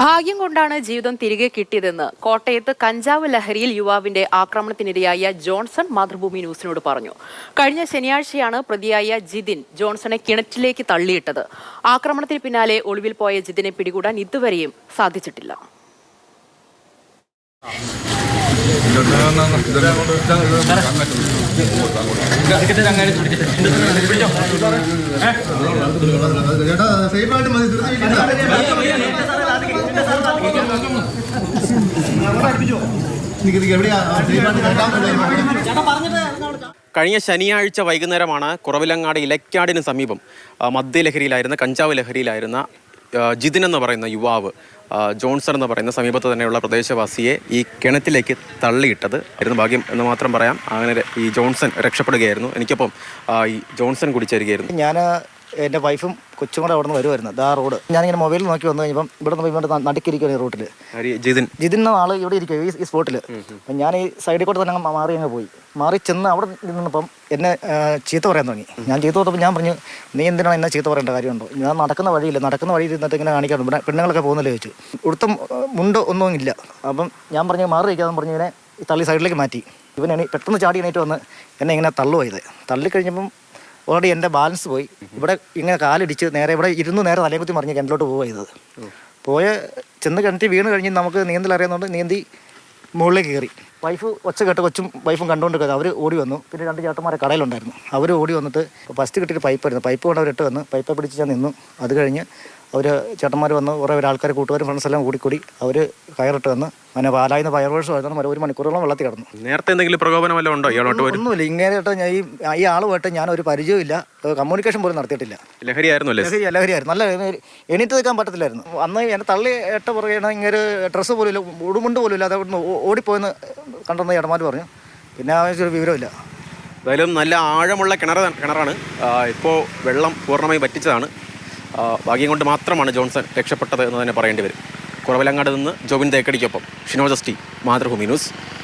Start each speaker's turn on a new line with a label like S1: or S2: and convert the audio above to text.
S1: ഭാഗ്യം കൊണ്ടാണ് ജീവിതം തിരികെ കിട്ടിയതെന്ന് കോട്ടയത്ത് കഞ്ചാവ് ലഹരിയിൽ യുവാവിന്റെ ആക്രമണത്തിനിരയായ ജോൺസൺ മാതൃഭൂമി ന്യൂസിനോട് പറഞ്ഞു. കഴിഞ്ഞ ശനിയാഴ്ചയാണ് പ്രതിയായ ജിതിൻ ജോൺസണെ കിണറ്റിലേക്ക് തള്ളിയിട്ടത്. ആക്രമണത്തിന് പിന്നാലെ ഒളിവിൽ പോയ ജിതിനെ പിടികൂടാൻ ഇതുവരെയും സാധിച്ചിട്ടില്ല.
S2: കഴിഞ്ഞ ശനിയാഴ്ച വൈകുന്നേരമാണ് കുറവിലങ്ങാട് ഇലക്കാടിന് സമീപം മദ്യലഹരിയിലായിരുന്ന കഞ്ചാവ് ലഹരിയിലായിരുന്ന ജിതിൻ എന്ന് പറയുന്ന യുവാവ് ജോൺസൺ എന്ന് പറയുന്ന സമീപത്ത് തന്നെയുള്ള പ്രദേശവാസിയെ ഈ കിണറ്റിലേക്ക് തള്ളിയിട്ടത് ആയിരുന്നു ഭാഗ്യം എന്ന് മാത്രം പറയാം. അങ്ങനെ ഈ ജോൺസൺ രക്ഷപ്പെടുകയായിരുന്നു. എനിക്കൊപ്പം ഈ ജോൺസൺ കുടിച്ചേരുകയായിരുന്നു
S3: ഞാൻ എന്റെ വൈഫും കൊച്ചും കൂടെ അവിടെ നിന്ന് വരുമായിരുന്നു ദാ റോഡ്. ഞാനിങ്ങനെ മൊബൈലിൽ നോക്കി വന്നു കഴിഞ്ഞപ്പം ഇവിടെ നിന്ന് ഇവിടെ നടുക്കിരിക്കുകയാണ് ഈ റോട്ടിൽ
S2: ജിതിൻ. ജിതിൻ
S3: എന്ന ആൾ ഇവിടെ ഇരിക്കും ഈ ഈ സ്പോട്ടിൽ അപ്പം ഞാൻ ഈ സൈഡിൽ കൂടെ തന്നെ മാറി അങ്ങ് പോയി. മാറി ചെന്ന് അവിടെ നിന്നപ്പം എന്നെ ചീത്ത പറയാൻ തുടങ്ങി. ഞാൻ ചീത്ത കൊടുത്തപ്പോൾ ഞാൻ പറഞ്ഞു നീ എന്തിനാണ് എന്നെ ചീത്ത പറയേണ്ട കാര്യമുണ്ടോ? ഞാൻ നടക്കുന്ന വഴിയില്ല നടക്കുന്ന വഴി ഇരുന്നിട്ട് ഇങ്ങനെ കാണിക്കാറുണ്ട്. ഇവിടെ പെണ്ണുങ്ങളൊക്കെ പോകുന്നില്ല ചോദിച്ചു. ഇവിടുത്തെ മുണ്ട് ഒന്നും ഇല്ല. അപ്പം ഞാൻ പറഞ്ഞു മാറി ഇരിക്കാന്ന് പറഞ്ഞു ഇവനെ ഈ തള്ളി സൈഡിലേക്ക് മാറ്റി. ഇവനാണ് പെട്ടെന്ന് ചാടി എണീറ്റ് വന്ന് എന്നെ ഇങ്ങനെ തള്ളുപോയത് തള്ളി കഴിഞ്ഞപ്പം ഓൾറെഡി എന്റെ ബാലൻസ് പോയി. ഇവിടെ ഇങ്ങനെ കാലിടിച്ച് നേരെ ഇവിടെ ഇരുന്ന് നേരെ തലയെ കുത്തി മറിഞ്ഞ് കിണറ്റിലോട്ട് പോവുക ചെയ്തത്. പോയ ചെന്ന് കിണറ്റി വീണ് കഴിഞ്ഞ് നമുക്ക് നീന്തൽ അറിയുന്നതുകൊണ്ട് നീന്തി മുകളിലേക്ക് കയറി. വൈഫ് ഒച്ച കേട്ട കൊച്ചും വൈഫും കണ്ടുകൊണ്ട് അവർ ഓടി വന്നു. പിന്നെ രണ്ട് ചേട്ടന്മാരെ കടയിലുണ്ടായിരുന്നു. അവർ ഓടി വന്നിട്ട് ഫസ്റ്റ് കിട്ടിയിട്ട് പൈപ്പ് ആയിരുന്നു. പൈപ്പ് കൊണ്ട് അവരിട്ട് വന്ന് പൈപ്പ് പിടിച്ച് ഞാൻ നിന്നു. അത് കഴിഞ്ഞ് അവർ ചേട്ടന്മാർ വന്ന് കുറേ ഒരു ആൾക്കാർ കൂട്ടുകാരും ഫ്രണ്ട്സ് എല്ലാം കൂടിക്കൂടി അവർ കയറിട്ട് വന്ന് അങ്ങനെ പാലായിരുന്ന ഫയർ വേഴ്സ് ആയിരുന്നു ഒരു മണിക്കൂറോളം വെള്ളത്തിൽ കിടന്നു.
S2: നേരത്തെ എന്തെങ്കിലും പ്രകോപനം വല്ലതും ഉണ്ടോ ഇയാളോട്ട്
S3: ഒന്നുമില്ല. ഇങ്ങനെ ഞാൻ ഈ ഈ ആളുമായിട്ട് ഞാൻ ഒരു പരിചയമില്ല കമ്മ്യൂണിക്കേഷൻ പോലും നടത്തിയിട്ടില്ല.
S2: ലഹരിയായിരുന്നു
S3: ലഹരി ലഹരിയായിരുന്നു നല്ല എണീറ്റ് നിൽക്കാൻ പറ്റത്തില്ലായിരുന്നു. അന്ന് എന്നെ തള്ളി എട്ട പുറകെയാണ് ഇങ്ങനെ ഡ്രസ്സ് പോലും ഇല്ല ഉടുമുണ്ട് പോലും ഇല്ല അതുകൊണ്ട് ഓടിപ്പോയെന്ന് കണ്ടെന്ന് ഇടമാർ പറഞ്ഞു. പിന്നെ ഒരു വിവരമില്ല
S2: എന്തായാലും നല്ല ആഴമുള്ള കിണർ കിണറാണ്. ഇപ്പോൾ വെള്ളം പൂർണമായി പറ്റിച്ചതാണ് ഭാഗ്യം കൊണ്ട് മാത്രമാണ് ജോൺസൺ രക്ഷപ്പെട്ടത് എന്ന് തന്നെ പറയേണ്ടി വരും. കുറവലങ്ങാട് നിന്ന് ജോബിൻ തേക്കടിക്കൊപ്പം ഷിനോജസ്റ്റി മാതൃഭൂമി ന്യൂസ്.